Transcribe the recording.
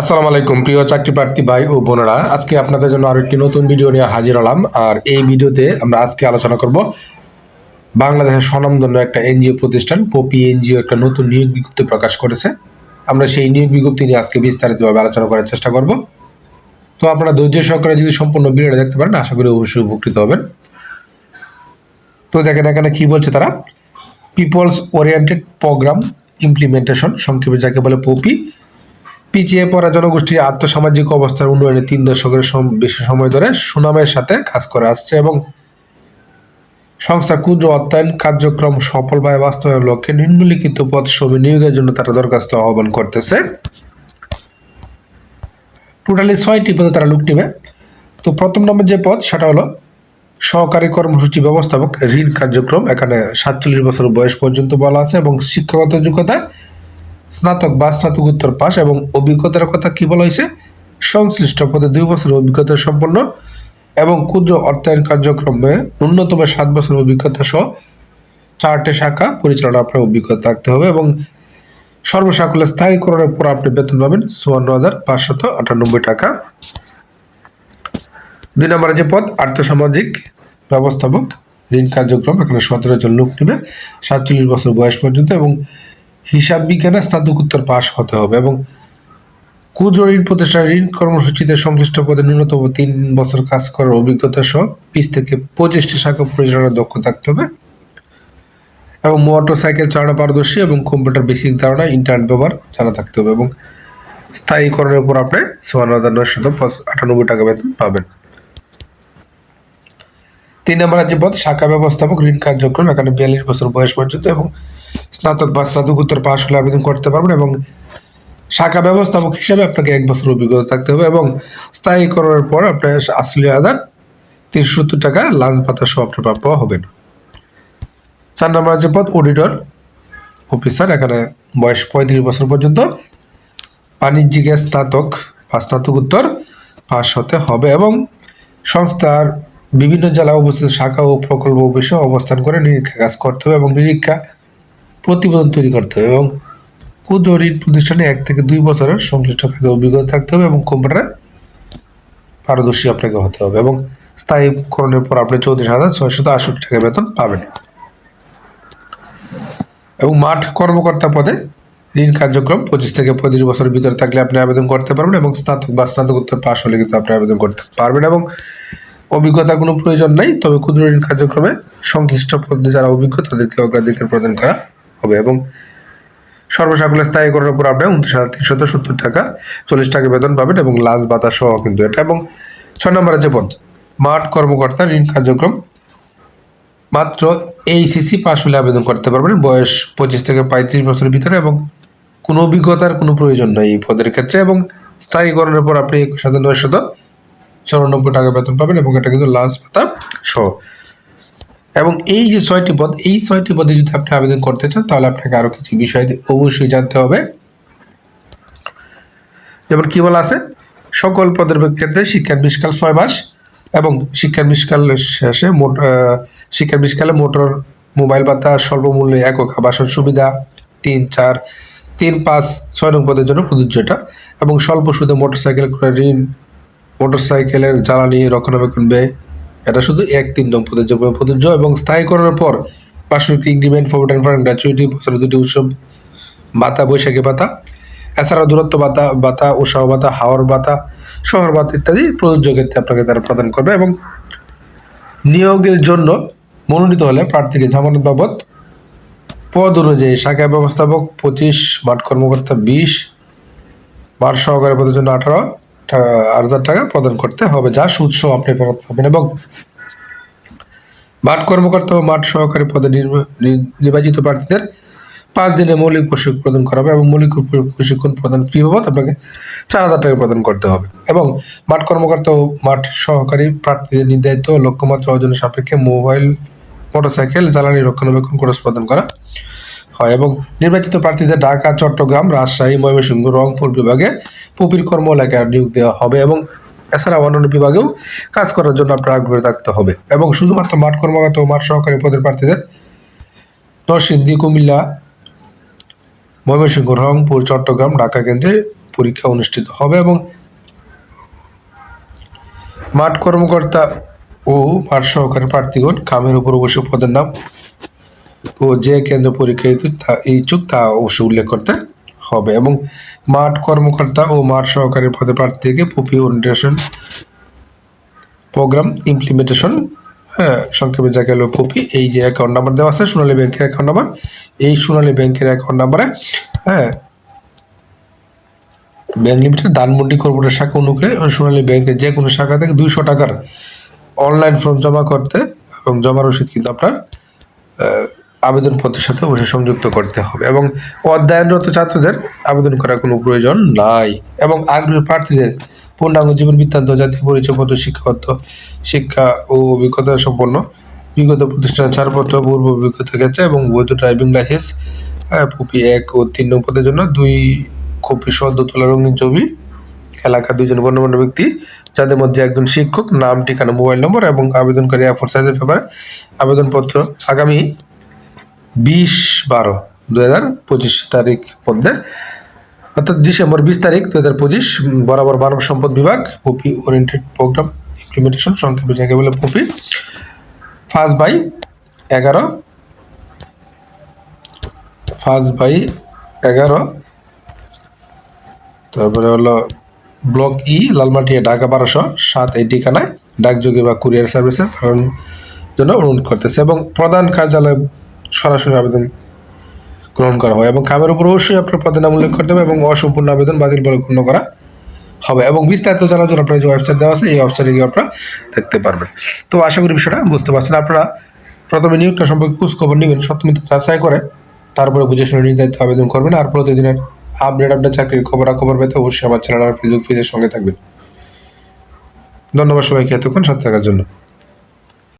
আসসালামু আলাইকুম, প্রিয় চাকরি প্রার্থী ভাই ও বোনেরা। আজকে আপনাদের জন্য আরও একটি নতুন ভিডিও নিয়ে হাজির হলাম। আর এই ভিডিওতে আমরা আজকে আলোচনা করব বাংলাদেশের স্বনামধন্য একটা এনজিও প্রতিষ্ঠান, পপি এনজিও একটা নতুন নিয়োগ বিজ্ঞপ্তি প্রকাশ করেছে। আমরা সেই নিয়োগ বিজ্ঞপ্তি নিয়ে আজকে বিস্তারিতভাবে আলোচনা করার চেষ্টা করব। তো আপনারা ধৈর্য সহকারে যদি সম্পূর্ণ ভিডিওটা দেখতে পারেন, আশা করি অবশ্যই উপকৃত হবেন। তো দেখেন এখানে কি বলছে তারা? পিপলস ওরিয়েন্টেড প্রোগ্রাম ইমপ্লিমেন্টেশন, সংক্ষেপে যাকে বলে পপি। পিছিয়ে পড়া জনগোষ্ঠীর আর্থসামাজিক অবস্থার উন্নয়নে তিন দশকের বেশি সময় ধরে সুনামের সাথে কাজ করে আসছে এবং সংস্থার ক্ষুদ্র অর্থায়ন কার্যক্রম সফলভাবে বাস্তবায়নের লক্ষ্যে নিম্নলিখিত পদ শ্রমিক নিয়োগের জন্য তারা দরখাস্ত আহ্বান করতেছে। টোটালি ছয়টি পদে তারা লুক নেবে। তো প্রথম নম্বর যে পদ, সেটা হলো সহকারী কর্মসূচি ব্যবস্থাপক ঋণ কার্যক্রম। এখানে সাতচল্লিশ বছর বয়স পর্যন্ত বলা আছে এবং শিক্ষাগত যোগ্যতা স্নাতক বা স্নাতকোত্তর পাস এবং অভিজ্ঞতার কথা কি বলা হয়েছে? সংশ্লিষ্ট পদে দুই বছর অভিজ্ঞতা সম্পন্ন এবং ক্ষুদ্র অর্থায়ন কার্যক্রমে ন্যূনতম সাত বছর অভিজ্ঞতা সহ চারটে শাখা পরিচালনা আপনার অভিজ্ঞতা থাকতে হবে এবং সর্বসাকুল্যে স্থায়ীকরণের পর আপনি বেতন পাবেন চুয়ান্ন হাজার পাঁচশত আটানব্বই টাকা। দুই নম্বরে যে পদ, আর্থসামাজিক ব্যবস্থাপক। ঋণ কার্যক্রম, এখানে সতেরো জন লোক নেবে, সাতচল্লিশ বছর বয়স পর্যন্ত এবং হিসাব বিজ্ঞানে স্নাতকোত্তর পাশ হতে হবে এবং ক্ষুদ্র ঋণ প্রতিষ্ঠান ঋণ কর্মসূচিতে সংশ্লিষ্ট পদে ন্যূনতম তিন বছর কাজ করার অভিজ্ঞতা সহ বিশ থেকে পঁচিশটি শাখা পরিচালনার দক্ষ থাকতে হবে। এবং মোটর সাইকেল চালানো পারদর্শী এবং কম্পিউটার বেসিক ধারণা, ইন্টারনেট ব্যবহার জানা থাকতে হবে এবং স্থায়ীকরণের উপর আপনি চুয়ান্ন হাজার নয়শত আটানব্বই টাকা বেতন পাবেন। তিন নম্বর যে পদ শাখা ব্যবস্থাপক ঋণ কার্যক্রম এখানে বিয়াল্লিশ বছর বয়স পর্যন্ত এবং স্নাতক বা স্নাতকোত্তর পাশ হলে আবেদন করতে পারবেন এবং শাখা ব্যবস্থাপক হিসেবে আপনাকে এক বছর অভিজ্ঞতা থাকতে হবে এবং স্থায়ীকরণের পর আপনার আশি হাজার তিনশো সত্তর টাকা লাঞ্চ ভাতা সহ আপনার প্রাপ্য হবেন। চার নম্বর যে পদ অডিটর অফিসার এখানে বয়স পঁয়ত্রিশ বছর পর্যন্ত বাণিজ্যিকে স্নাতক বা স্নাতকোত্তর পাশ হতে হবে এবং সংস্থার বিভিন্ন জেলায় অবস্থিত শাখা ও প্রকল্প অফিসে অবস্থান করে নিরীক্ষা কাজ করতে হবে এবং নিরীক্ষা প্রতিবেদন তৈরি করতে হবে এবং ক্ষুদ্র ঋণ প্রতিষ্ঠানে এক থেকে দুই বছরের সংশ্লিষ্ট খাতে অভিজ্ঞতা থাকতে হবে এবং কম্পিউটারে পারদর্শী আপনাকে হতে হবে এবং স্থায়ীকরণের পর আপনি চৌত্রিশ হাজার ছয়শত আটষট্টি টাকা বেতন পাবেন। এবং মাঠ কর্মকর্তা পদে ঋণ কার্যক্রম পঁচিশ থেকে পঁয়ত্রিশ বছরের ভিতরে থাকলে আপনি আবেদন করতে পারবেন এবং স্নাতক বা স্নাতকোত্তর পাশ হলে কিন্তু আপনি আবেদন করতে পারবেন এবং অভিজ্ঞতা কোনো প্রয়োজন নাই, তবে ক্ষুদ্র ঋণ কার্যক্রমে সংশ্লিষ্ট পদে যারা অভিজ্ঞ তাদেরকে অগ্রাধিকার প্রদান করা হবে এবং সর্বসাকুল্যে স্থায়ীকরণের উপর আপনি উনত্রিশ হাজার তিনশত সত্তর টাকা, চল্লিশ টাকা বেতন পাবেন এবং লাঞ্চ ভাতা সহ কিন্তু এটা। এবং ছয় নম্বরে যে পদ, মাঠ কর্মকর্তা ঋণ কার্যক্রম, মাত্র এইসিসি পাস হলে আবেদন করতে পারবেন। বয়স পঁচিশ থেকে পঁয়ত্রিশ বছরের ভিতরে এবং কোনো অভিজ্ঞতার কোনো প্রয়োজন নেই এই পদের ক্ষেত্রে এবং স্থায়ীকরণের পর আপনি একুশ হাজার নয়শত চৌরানব্বই টাকা বেতন পাবেন এবং এটা কিন্তু লাঞ্চ ভাতা সহ। এবং এই যে ছয়টি পদ, এই ছয়টি পদে যদি আপনি আবেদন করতে চান, তাহলে আপনাকে আরও কিছু বিষয় অবশ্যই জানতে হবে। যেমন কি বলা আছে? সকল পদের ক্ষেত্রে শিক্ষার বিশকাল ছয় মাস এবং শিক্ষার বিশকাল শেষে শিক্ষার বিশকালে মোটর, মোবাইল ভাতা স্বল্প মূল্যে একক আবাসন সুবিধা, তিন, চার, তিন, পাঁচ, ছয় নং পদের জন্য প্রযোজ্য এটা। এবং স্বল্প সুদে মোটরসাইকেল ক্রয় ঋণ মোটরসাইকেলের জ্বালানি রক্ষণাবেক্ষণ ব্যয়, এটা শুধু এক তিন পদের জন্য প্রযোজ্য এবং স্থায়ীকরণের পর বার্ষিক ইনক্রিমেন্ট ফরওয়ার্ড অ্যান্ড গ্র্যাচুইটি বছরে দুটি উৎসব ভাতা বৈশাখী ভাতা এছাড়া দূরত্ব ভাতা ভাতা উৎসাহ ভাতা হাওয়ার ভাতা শহর ভাতা ইত্যাদি প্রযোজ্য ক্ষেত্রে আপনাকে তারা প্রদান করবে এবং নিয়োগের জন্য মনোনীত হলে প্রার্থীকে জামানত বাবদ পদ অনুযায়ী শাখা ব্যবস্থাপক পঁচিশ মাঠ কর্মকর্তা বিশ মাঠ সহকারী পদের জন্য আঠারো হাজার টাকা প্রদান করতে হবে, যা সুদ সহ আপনি ফেরত পাবেন এবং মাঠ কর্মকর্তা ও মাঠ সহকারী পদে নির্বা- নির্বাচিত প্রার্থীদের পাঁচ দিনে মৌলিক প্রশিক্ষণ প্রদান করা হবে এবং মৌলিক প্রশিক্ষণ প্রদান ফি বাবদ আপনাকে চার হাজার টাকা প্রদান করতে হবে। এবং মাঠ কর্মকর্তা ও মাঠ সহকারী প্রার্থীদের নির্ধারিত লক্ষ্যমাত্রা অর্জনের সাপেক্ষে মোবাইল, মোটরসাইকেল, জ্বালানি রক্ষণাবেক্ষণ খরচ প্রদান করা। হয় এবং নির্বাচিত প্রার্থীদের ঢাকা, চট্টগ্রাম, রাজশাহী, ময়মনসিংহ, রংপুর বিভাগে পুপির কর্ম এলাকায় নিয়োগ দেওয়া হবে এবং এছাড়া অন্যান্য বিভাগেও কাজ করার জন্য আপনার আগ্রহ থাকতে হবে। এবং শুধুমাত্র মাঠ কর্মকর্তা ও মাঠ সহকারী পদের প্রার্থীদের নরসিংদী, কুমিল্লা, ময়মনসিংহ, রংপুর, চট্টগ্রাম, ঢাকা কেন্দ্রে পরীক্ষা অনুষ্ঠিত হবে এবং মাঠ কর্মকর্তা ও মাঠ সহকারী প্রার্থীগণ কামের উপর অবশ্য পদের নাম ও যে কেন্দ্র পরীক্ষা ইচ্ছুক তা অবশ্যই উল্লেখ করতে হবে এবং মাঠ কর্মকর্তা ও মাঠ সহকারী পদে প্রার্থীকে পপি ওরিয়েন্টেশন প্রোগ্রাম ইমপ্লিমেন্টেশন হ্যাঁ সংক্ষেপে যাকে হলো পপি এই যে অ্যাকাউন্ট নাম্বার দেওয়া আছে, সোনালী ব্যাংকের অ্যাকাউন্ট নাম্বার এই সোনালী ব্যাংকের অ্যাকাউন্ট নাম্বারে হ্যাঁ ব্যাংক লিমিটেড ধানমন্ডি কর্পোরেট শাখা অনুকূলে সোনালী ব্যাংকের যে কোনো শাখা থেকে দুইশো টাকার অনলাইন ফর্ম জমা করতে এবং জমা রসিদ কিন্তু আপনার আবেদনপত্রের সাথে অবশ্যই সংযুক্ত করতে হবে এবং অধ্যয়নরত ছাত্রদের আবেদন করার কোনো প্রয়োজন নাই এবং আগ্রহী প্রার্থীদের পূর্ণাঙ্গ জীবন বৃত্তান্ত, জাতীয় পরিচয়পত্র শিক্ষাগত শিক্ষা ও অভিজ্ঞতা সম্পন্ন বিগত প্রতিষ্ঠানের ছাড়পত্র, পূর্ব অভিজ্ঞতা ক্ষেত্রে এবং বৈধ ড্রাইভিং লাইসেন্স পুপি এক ও তিন নং পদের জন্য দুই কপি সদ্য তোলা রঙিন ছবি এলাকার দুইজন গণ্যমান্য ব্যক্তি, যাদের মধ্যে একজন শিক্ষক, নাম, ঠিকানা, মোবাইল নম্বর এবং আবেদনকারী এফোর সাইজের ব্যাপারে আবেদনপত্র আগামী বিশ বারো দু হাজার পঁচিশ তারিখ মধ্যে অর্থাৎ ডিসেম্বর বিশ তারিখ দু হাজার পঁচিশ, বরাবর মানব সম্পদ বিভাগ পপি ওরিয়েন্টেড প্রোগ্রাম ইমপ্লিমেন্টেশন সংক্ষেপে যাকে বলে পপি ফার্স্ট বাই এগারো। ফার্স্ট বাই এগারো। তারপরে হলো ব্লক ই, লালমাটিয়া, ঢাকা বারোশো সাত এই ঠিকানায় ডাকযোগে বা কুরিয়ার সার্ভিসের জন্য অনুরোধ করতেছে। এবং প্রধান কার্যালয়ে সরাসরি আবেদন গ্রহণ করা হয় এবং কামের উপর অবশ্যই আপনার পদের নাম উল্লেখ করতে হবে এবং অসম্পূর্ণ আবেদন বাতিল বলে গণ্য করা হবে এবং বিস্তারিত জানার জন্য আপনার যে ওয়েবসাইট দেওয়া আছে, এই ওয়েবসাইটে গিয়ে আপনারা দেখতে পারবেন। তো আশা করি বিষয়টা বুঝতে পারছেন। আপনারা প্রথমে নিয়োগটা সম্পর্কে খোঁজ খবর নেবেন সপ্তমীতে যাচাই করে তারপরে বুঝে শুনে নির্ধারিত আবেদন করবেন আর প্রতিদিনের আপডেট আপনার চাকরির খবর খবর পেতে অবশ্যই আমার চ্যানেল আর ফেসবুক পেজের সঙ্গে থাকবেন। ধন্যবাদ সবাইকে এতক্ষণ সাথে থাকার জন্য।